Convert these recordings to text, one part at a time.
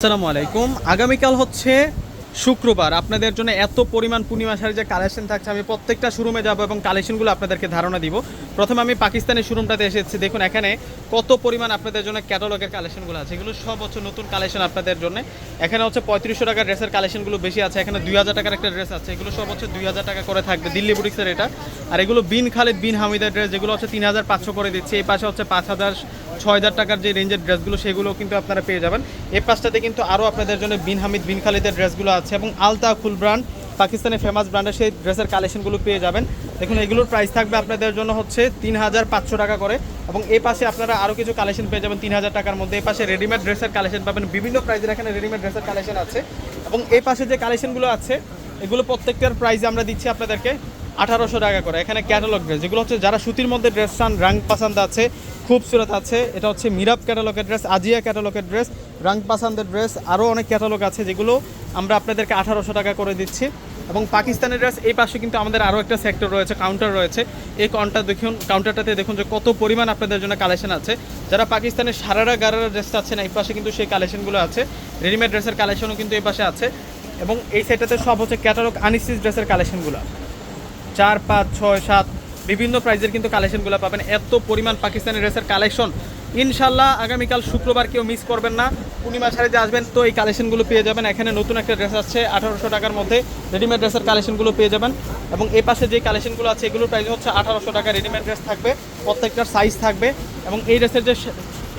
আসসালামু আলাইকুম। আগামীকাল হচ্ছে শুক্রবার। আপনাদের জন্য এত পরিমাণ পূর্ণিমা শাড়ির যে কালেকশন থাকছে, আমি প্রত্যেকটা শোরুমে যাব এবং কালেকশনগুলো আপনাদেরকে ধারণা দিব। প্রথমে আমি পাকিস্তানের শোরুমটাতে এসেছি। দেখুন, এখানে কত পরিমাণ আপনাদের জন্য ক্যাটালগের কালেকশনগুলো আছে। এগুলো সব হচ্ছে নতুন কালেকশন আপনাদের জন্য। এখানে হচ্ছে পঁয়ত্রিশশো টাকার ড্রেসের কালেকশনগুলো বেশি আছে। এখানে দুই হাজার টাকার একটা ড্রেস আছে। এগুলো সব হচ্ছে দুই হাজার টাকা করে থাকবে দিল্লি বুটিক্সের এটা। আর এগুলো বিন খালিদ, বিন হামিদের ড্রেস যেগুলো হচ্ছে তিন হাজার পাঁচশো করে দিচ্ছে। এই পাশে হচ্ছে পাঁচ হাজার, ছয় হাজার টাকার যে রেঞ্জের ড্রেসগুলো সেগুলো কিন্তু আপনারা পেয়ে যাবেন। এই পাশটাতে কিন্তু আরও আপনাদের জন্য বিন হামিদ, বিন খালিদের ড্রেসগুলো আছে এবং আলতা কুল ব্র্যান্ড পাকিস্তানের ফেমাস ব্র্যান্ডের সেই ড্রেসের কালেকশনগুলো পেয়ে যাবেন। দেখুন, এগুলোর প্রাইস থাকবে আপনাদের জন্য হচ্ছে তিন হাজার পাঁচশো টাকা করে এবং এই পাশে আপনারা আরও কিছু কালেকশন পেয়ে যাবেন তিন হাজার টাকার মধ্যে। এই পাশে রেডিমেড ড্রেসের কালেকশন পাবেন, বিভিন্ন প্রাইসের এখানে রেডিমেড ড্রেসের কালেকশন আছে। এবং এই পাশে যে কালেকশনগুলো আছে, এগুলো প্রত্যেকটার প্রাইস আমরা দিচ্ছি আপনাদেরকে। আঠারোশো টাকা করে। এখানে ক্যাটালগ ড্রেস যেগুলো হচ্ছে যারা সুতির মধ্যে ড্রেস চান রাং পাসান্দ আছে খুবসুরত আছে। এটা হচ্ছে মিরাব ক্যাটালগের ড্রেস আজিয়া ক্যাটালগের ড্রেস রাং পাসান্দের ড্রেস আরও অনেক ক্যাটালগ আছে যেগুলো আমরা আপনাদেরকে আঠারোশো টাকা করে দিচ্ছি। এবং পাকিস্তানের ড্রেস এই পাশে কিন্তু আমাদের আরও একটা সেক্টর রয়েছে কাউন্টার রয়েছে। এই কাউন্টার দেখুন কাউন্টারটাতে দেখুন যে কত পরিমাণ আপনাদের জন্য কালেকশন আছে। যারা পাকিস্তানের সারারা গারারা ড্রেস আছে না এই পাশে কিন্তু সেই কালেকশনগুলো আছে। রেডিমেড ড্রেসের কালেকশনও কিন্তু এই পাশে আছে। এবং এই সেটটাতে সব হচ্ছে ক্যাটালগ আনিসিস ড্রেসের কালেকশনগুলো চার, পাঁচ, ছয়, সাত। বিভিন্ন প্রাইজের কিন্তু কালেকশনগুলো পাবেন। এত পরিমাণ পাকিস্তানি ড্রেসের কালেকশন ইনশাল্লাহ আগামীকাল শুক্রবার কেউ মিস করবেন না। পূর্ণিমা সারে যে আসবেন, তো এই কালেকশনগুলো পেয়ে যাবেন। এখানে নতুন একটা ড্রেস আছে আঠারোশো টাকার মধ্যে রেডিমেড ড্রেসের কালেকশনগুলো পেয়ে যাবেন। এবং এই পাশে যে কালেকশনগুলো আছে, এগুলোর প্রাইস হচ্ছে আঠারোশো টাকা রেডিমেড ড্রেস থাকবে। প্রত্যেকটার সাইজ থাকবে। এবং এই ড্রেসের যে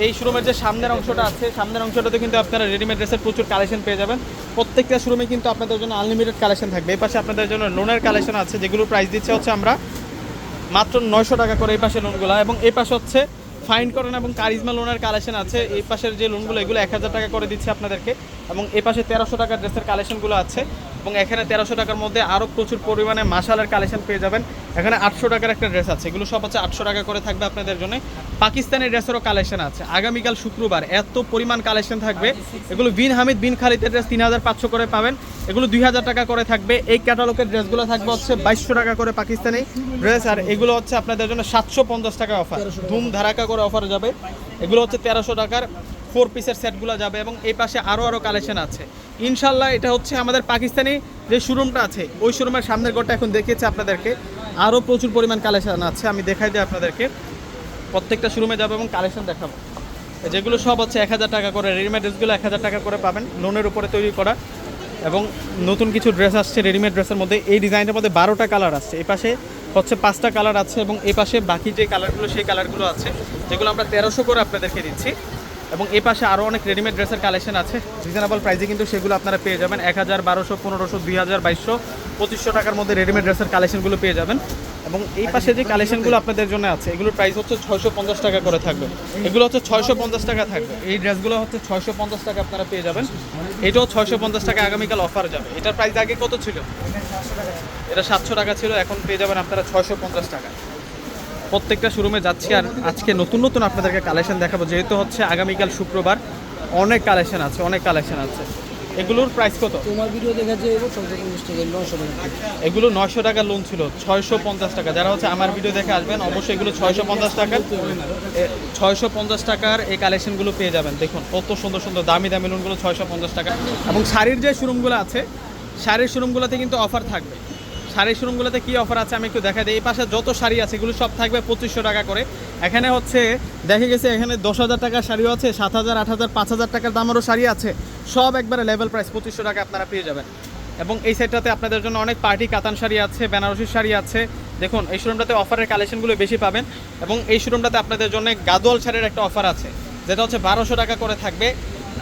এই শোরুমের যে সামনের অংশটা আছে, সামনের অংশটাতে কিন্তু আপনারা রেডিমেড ড্রেসের প্রচুর কালেকশন পেয়ে যাবেন। প্রত্যেকটা শোরুমে কিন্তু আপনাদের জন্য আনলিমিটেড কালেকশন থাকবে। এই পাশে আপনাদের জন্য লোনের কালেকশন আছে যেগুলো প্রাইস দিচ্ছে হচ্ছে আমরা মাত্র নয়শো টাকা করে এই পাশে লোনগুলো এবং এই পাশে হচ্ছে ফাইন করেন এবং কারিজমা লোনের কালেকশন আছে। এই পাশের যে লোনগুলো এগুলো এক হাজার টাকা করে দিচ্ছে আপনাদেরকে। এবং এই পাশে তেরোশো টাকার ড্রেসের কালেকশনগুলো আছে। এবং এখানে তেরোশো টাকার মধ্যে আরও প্রচুর পরিমাণে মাসালের কালেকশন পেয়ে যাবেন। এখানে আটশো টাকার একটা ড্রেস আছে। এগুলো সব হচ্ছে আটশো টাকা করে থাকবে আপনাদের জন্য। পাকিস্তানি ড্রেসেরও কালেকশন আছে। আগামীকাল শুক্রবার এত পরিমাণ কালেকশন থাকবে। এগুলো বিন হামিদ বিন খালিদের ড্রেস তিন হাজার পাঁচশো করে পাবেন। এগুলো দুই হাজার টাকা করে থাকবে। এই ক্যাটালগের ড্রেসগুলো থাকবে হচ্ছে বাইশশো টাকা করে পাকিস্তানি ড্রেস। আর এগুলো হচ্ছে আপনাদের জন্য সাতশো পঞ্চাশ টাকা অফার। ধুম ধারাকা করে অফার যাবে। এগুলো হচ্ছে তেরোশো টাকার। ফোর পিসের সেটগুলো যাবে এবং এই পাশে আরও আরও কালেকশন আছে। ইনশাল্লাহ এটা হচ্ছে আমাদের পাকিস্তানি যে শোরুমটা আছে, ওই শোরুমের সামনের ঘরটা এখন দেখিয়েছে আপনাদেরকে। আরও প্রচুর পরিমাণ কালেকশন আছে, আমি দেখাই দিই আপনাদেরকে। প্রত্যেকটা শোরুমে যাব এবং কালেকশন দেখাবো। যেগুলো সব হচ্ছে এক হাজার টাকা করে রেডিমেড ড্রেসগুলো এক হাজার টাকা করে পাবেন লোনের উপরে তৈরি করা। এবং নতুন কিছু ড্রেস আসছে রেডিমেড ড্রেসের মধ্যে, এই ডিজাইনের মধ্যে বারোটা কালার আসছে। এই পাশে হচ্ছে পাঁচটা কালার আছে এবং এই পাশে বাকি যে কালারগুলো সেই কালারগুলো আছে, যেগুলো আমরা তেরোশো করে আপনাদেরকে দিচ্ছি। এবং এই পাশে আরও অনেক রেডিমেড ড্রেসের কালেকশন আছে। রিজনেবল প্রাইসে কিন্তু সেগুলো আপনারা পেয়ে যাবেন। এক হাজার, বারোশো, পনেরোশো, দুই হাজার, বাইশশো, পঁচিশশো টাকার মধ্যে রেডিমেড ড্রেসের কালেকশনগুলো পেয়ে যাবেন। এবং এই পাশে যে কালেকশনগুলো আপনাদের জন্য আছে, এগুলোর প্রাইস হচ্ছে ছয়শো পঞ্চাশ টাকা করে থাকবে। এগুলো হচ্ছে ছয়শো পঞ্চাশ টাকা থাকবে। এই ড্রেসগুলো হচ্ছে ছয়শো পঞ্চাশ টাকা আপনারা পেয়ে যাবেন। এটাও ছয়শো পঞ্চাশ টাকা আগামীকাল অফার যাবে। এটার প্রাইস আগে কত ছিল? এটা সাতশো টাকা ছিল, এখন পেয়ে যাবেন আপনারা ছয়শো পঞ্চাশ টাকা। প্রত্যেকটা শোরুমে যাচ্ছি আর আজকে নতুন নতুন আপনাদেরকে কালেকশন দেখাবো। যেহেতু হচ্ছে আগামীকাল শুক্রবার অনেক কালেকশন আছে অনেক কালেকশন আছে। এগুলোর প্রাইস কত? তোমার ভিডিও দেখা যায় এবং চৌদ্দ পঞ্চাশ টাকা নশো টাকা এগুলো নয়শো টাকার লোন ছিল ছয়শো পঞ্চাশ টাকা। যারা হচ্ছে আমার ভিডিও দেখে আসবেন অবশ্যই এগুলো ছয়শো পঞ্চাশ টাকার ছয়শো পঞ্চাশ টাকার এই কালেকশনগুলো পেয়ে যাবেন। দেখুন কত সুন্দর সুন্দর দামি দামি লোনগুলো ছয়শো পঞ্চাশ টাকা। এবং শাড়ির যে শোরুমগুলো আছে শাড়ির শোরুমগুলোতে কিন্তু অফার থাকবে। শাড়ির শোরুমগুলোতে কী অফার আছে আমি একটু দেখা দিই। এই পাশে যত শাড়ি আছে, এগুলো সব থাকবে পঁচিশশো টাকা করে। এখানে হচ্ছে, দেখে গেছে, এখানে দশ হাজার টাকার শাড়িও আছে, সাত হাজার, আট হাজার, পাঁচ হাজার টাকার দামেরও শাড়ি আছে। সব একবারে লেভেল প্রাইস পঁচিশশো টাকা আপনারা পেয়ে যাবেন। এবং এই সেটটাতে আপনাদের জন্য অনেক পার্টি কাতান শাড়ি আছে, বেনারসি শাড়ি আছে। দেখুন, এই শোরুমটাতে অফারের কালেকশনগুলো বেশি পাবেন। এবং এই শোরুমটাতে আপনাদের জন্য গাদোয়াল শাড়ির একটা অফার আছে, যেটা হচ্ছে বারোশো টাকা করে থাকবে।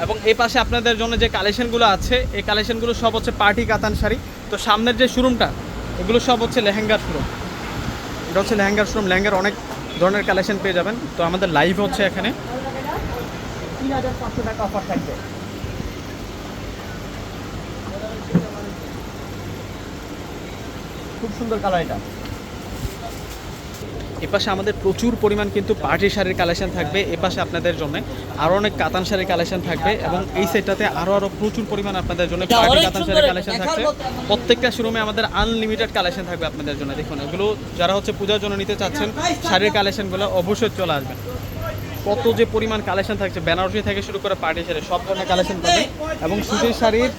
এবং এই পাশে আপনাদের জন্য যে কালেকশনগুলো আছে, এই কালেকশনগুলো সব হচ্ছে পার্টি কাতান শাড়ি। তো সামনের যে শোরুমটা এগুলো সব হচ্ছে লেহেঙ্গার শোরুম এটা হচ্ছে লেহেঙ্গার শোরুম লেহেঙ্গার অনেক ধরনের কালেকশন পেয়ে যাবেন। তো আমাদের লাইভ হচ্ছে এখানে। তিন হাজার পাঁচশো টাকা অফার থাকবে। খুব সুন্দর কালার এটা। এপাশে আমাদের প্রচুর পরিমাণ কিন্তু পার্টি শাড়ির কালেকশন থাকবে এপাশে আপনাদের জন্য আরও অনেক কাতান শাড়ির কালেকশন থাকবে এবং এই সেটটাতে আরও আরও প্রচুর পরিমাণ আপনাদের জন্য পার্টি কাতান শাড়ির কালেকশন থাকছে। প্রত্যেকটা শোরুমে আমাদের আনলিমিটেড কালেকশন থাকবে আপনাদের জন্য। দেখুন এগুলো যারা হচ্ছে পূজার জন্য নিতে চাচ্ছেন শাড়ির কালেকশনগুলো অবশ্যই চলে আসবেন। কত যে পরিমাণ কালেকশন থাকছে বেনারসি থেকে শুরু করে পার্টি শাড়ি সব ধরনের কালেকশন পাবেন। এবং সুতির শাড়ির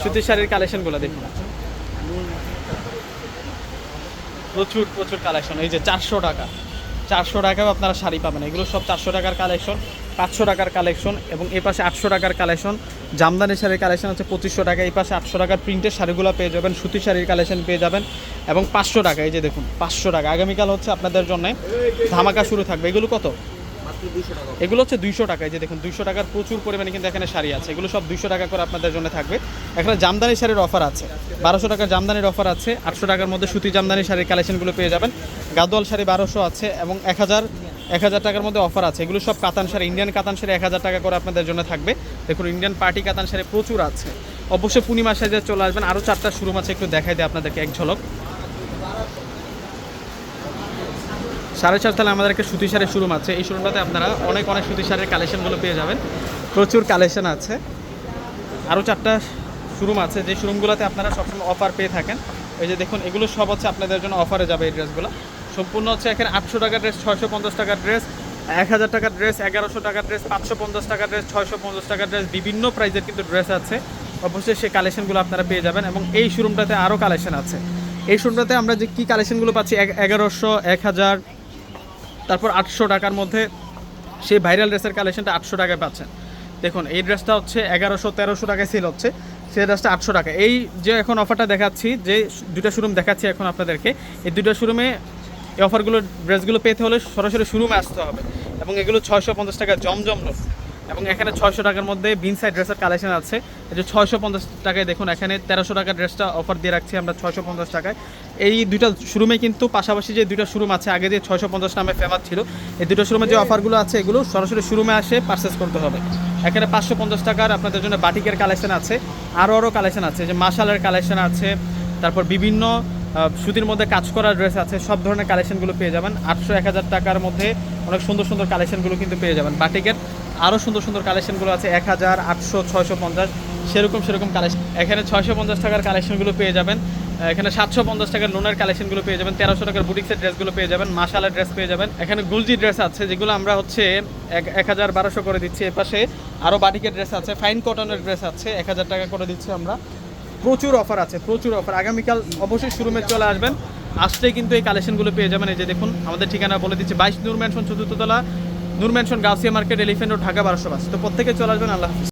সুতির শাড়ির কালেকশনগুলো দেখুন। প্রচুর প্রচুর কালেকশন এই যে চারশো টাকা। চারশো টাকাও আপনারা শাড়ি পাবেন। এগুলো সব চারশো টাকার কালেকশন পাঁচশো টাকার কালেকশন এবং এ পাশে আটশো টাকার কালেকশন জামদানি শাড়ির কালেকশন আছে পঁচিশশো টাকা। এই পাশে আটশো টাকার প্রিন্টের শাড়িগুলো পেয়ে যাবেন, সুতি শাড়ির কালেকশন পেয়ে যাবেন এবং পাঁচশো টাকা। এই যে দেখুন, পাঁচশো টাকা। আগামীকাল হচ্ছে আপনাদের জন্য ধামাকা শুরু থাকবে। এগুলো কত? এগুলো হচ্ছে দুইশো টাকায় যে দেখুন, দুইশো টাকার প্রচুর পরিমাণে কিন্তু এখানে শাড়ি আছে। এগুলো সব দুইশো টাকা করে আপনাদের জন্য থাকবে। এখানে জামদানি শাড়ির অফার আছে। বারোশো টাকার জামদানির অফার আছে। আটশো টাকার মধ্যে সুতি জামদানি শাড়ির কালেকশনগুলো পেয়ে যাবেন। গাদোয়াল শাড়ি বারোশো আছে এবং এক হাজার এক হাজার টাকার মধ্যে অফার আছে। এগুলো সব কাতান শাড়ি ইন্ডিয়ান কাতান শাড়ি এক হাজার টাকা করে আপনাদের জন্য থাকবে। দেখুন ইন্ডিয়ান পার্টি কাতান শাড়ি প্রচুর আছে। অবশ্যই পূর্ণিমা সাইজে চলে আসবেন। আরও চারটা শুরু আছে, একটু দেখাই দেয় আপনাদেরকে এক ঝলক। সাড়ে চার তালে আমাদের একটা সুতি শাড়ির শোরুম আছে। এই শোরুমটাতে আপনারা অনেক অনেক সুতি শাড়ির কালেকশনগুলো পেয়ে যাবেন। প্রচুর কালেকশন আছে। আরও চারটা শোরুম আছে। যে শোরুমগুলোতে আপনারা সবসময় অফার পেয়ে থাকেন। এই যে দেখুন, এগুলো সব হচ্ছে আপনাদের জন্য অফারে যাবে এই ড্রেসগুলো সম্পূর্ণ হচ্ছে এখানে আটশো টাকার ড্রেস ছয়শো পঞ্চাশ টাকার ড্রেস এক হাজার টাকার ড্রেস এগারোশো টাকার ড্রেস পাঁচশো পঞ্চাশ টাকার ড্রেস ছয়শো পঞ্চাশ টাকার ড্রেস বিভিন্ন প্রাইজের কিন্তু ড্রেস আছে। অবশ্যই সেই কালেকশনগুলো আপনারা পেয়ে যাবেন এবং এই শোরুমটাতে আরও কালেকশন আছে। এই শোরুমটাতে আমরা যে কী কালেকশনগুলো পাচ্ছি, এগারোশো, এক হাজার তারপর আটশো টাকার মধ্যে সেই ভাইরাল ড্রেসের কালেকশনটা আটশো টাকায় পাচ্ছেন। দেখুন, এই ড্রেসটা হচ্ছে এগারোশো, তেরোশো টাকায় সেল হচ্ছে। সেই ড্রেসটা আটশো টাকা। এই যে এখন অফারটা দেখাচ্ছি, যে দুটা শোরুম দেখাচ্ছি এখন আপনাদেরকে, এই দুটা শোরুমে এই অফারগুলো ড্রেসগুলো পেতে হলে সরাসরি শোরুমে আসতে হবে। এবং এগুলো ছয়শো পঞ্চাশ টাকা জমজম নোট এবং এখানে ছয়শো টাকার মধ্যে বিনসাইড ড্রেসের কালেকশন আছে। যে ছয়শো পঞ্চাশ টাকায় দেখুন, এখানে তেরোশো টাকার ড্রেসটা অফার দিয়ে রাখছি আমরা ছয়শো পঞ্চাশ টাকায়। এই দুইটা শোরুমে কিন্তু পাশাপাশি যে দুইটা শোরুম আছে, আগে যে ছয়শো পঞ্চাশ নামে ফেমাস ছিল, এই দুটো শোরুমে যে অফারগুলো আছে, এগুলো সরাসরি শোরুমে আসে পারচেস করতে হবে। এখানে পাঁচশো পঞ্চাশ টাকার আপনাদের জন্য বাটিকের কালেকশন আছে আরও আরও কালেকশন আছে যে মাশালের কালেকশন আছে, তারপর বিভিন্ন সুতির মধ্যে কাজ করা ড্রেস আছে, সব ধরনের কালেকশনগুলো পেয়ে যাবেন। আটশো এক হাজার টাকার মধ্যে অনেক সুন্দর সুন্দর কালেকশনগুলো কিন্তু পেয়ে যাবেন বাটিকের। আরও সুন্দর সুন্দর কালেকশনগুলো আছে, এক হাজার আটশো ছয়শো পঞ্চাশ, সেরকম সেরকম কালেকশন এখানে ছয়শো পঞ্চাশ টাকার কালেকশনগুলো পেয়ে যাবেন। এখানে সাতশো পঞ্চাশ টাকার লোনের কালেকশনগুলো পেয়ে যাবেন, তেরোশো টাকার বুটিক্সের ড্রেসগুলো পেয়ে যাবেন মাসালের ড্রেস পেয়ে যাবেন। এখানে গুলজি ড্রেস আছে, যেগুলো আমরা হচ্ছে এক হাজার বারোশো করে দিচ্ছি এপাশে। আরও বাটিকের ড্রেস আছে ফাইন কটনের ড্রেস আছে, এক হাজার টাকা করে দিচ্ছি আমরা। প্রচুর অফার আছে, প্রচুর অফার আগামীকাল অবশ্যই শোরুমে চলে আসবেন। আসলেই কিন্তু এই কালেকশনগুলো পেয়ে যাবেন। এই যে দেখুন, আমাদের ঠিকানা বলে দিচ্ছি, বাইশ Noor mansion চতুর্থতলা Noor mansion Gausia market elephant ও ঢাকা বারোশো বাস তো প্রত্যেকে চলে আসবেন, আল্লাহ হাফিজ।